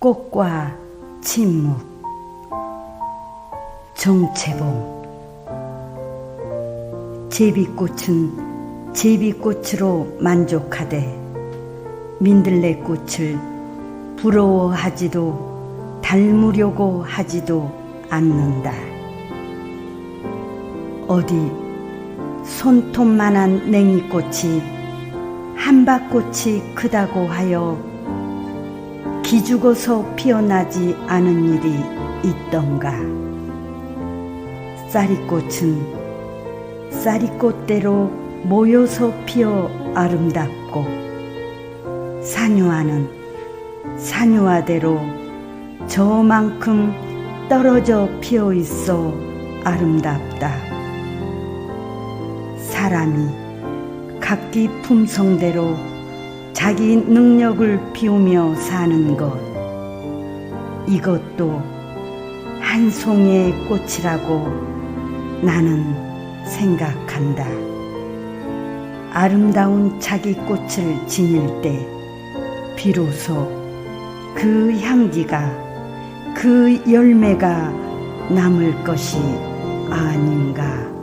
꽃과 침묵 정채봉 제비꽃은 제비꽃으로 만족하되 민들레꽃을 부러워하지도 닮으려고 하지도 않는다. 어디 손톱만한 냉이꽃이 한박꽃이 크다고 하여 기죽어서 피어나지 않은 일이 있던가. 쌀이꽃은 쌀이꽃대로 모여서 피어 아름답고 산유화는 산유화대로 저만큼 떨어져 피어 있어 아름답다. 사람이 각기 품성대로 자기 능력을 비우며 사는 것. 이것도 한 송이의 꽃이라고 나는 생각한다. 아름다운 자기 꽃을 지닐 때 비로소 그 향기가 그 열매가 남을 것이 아닌가.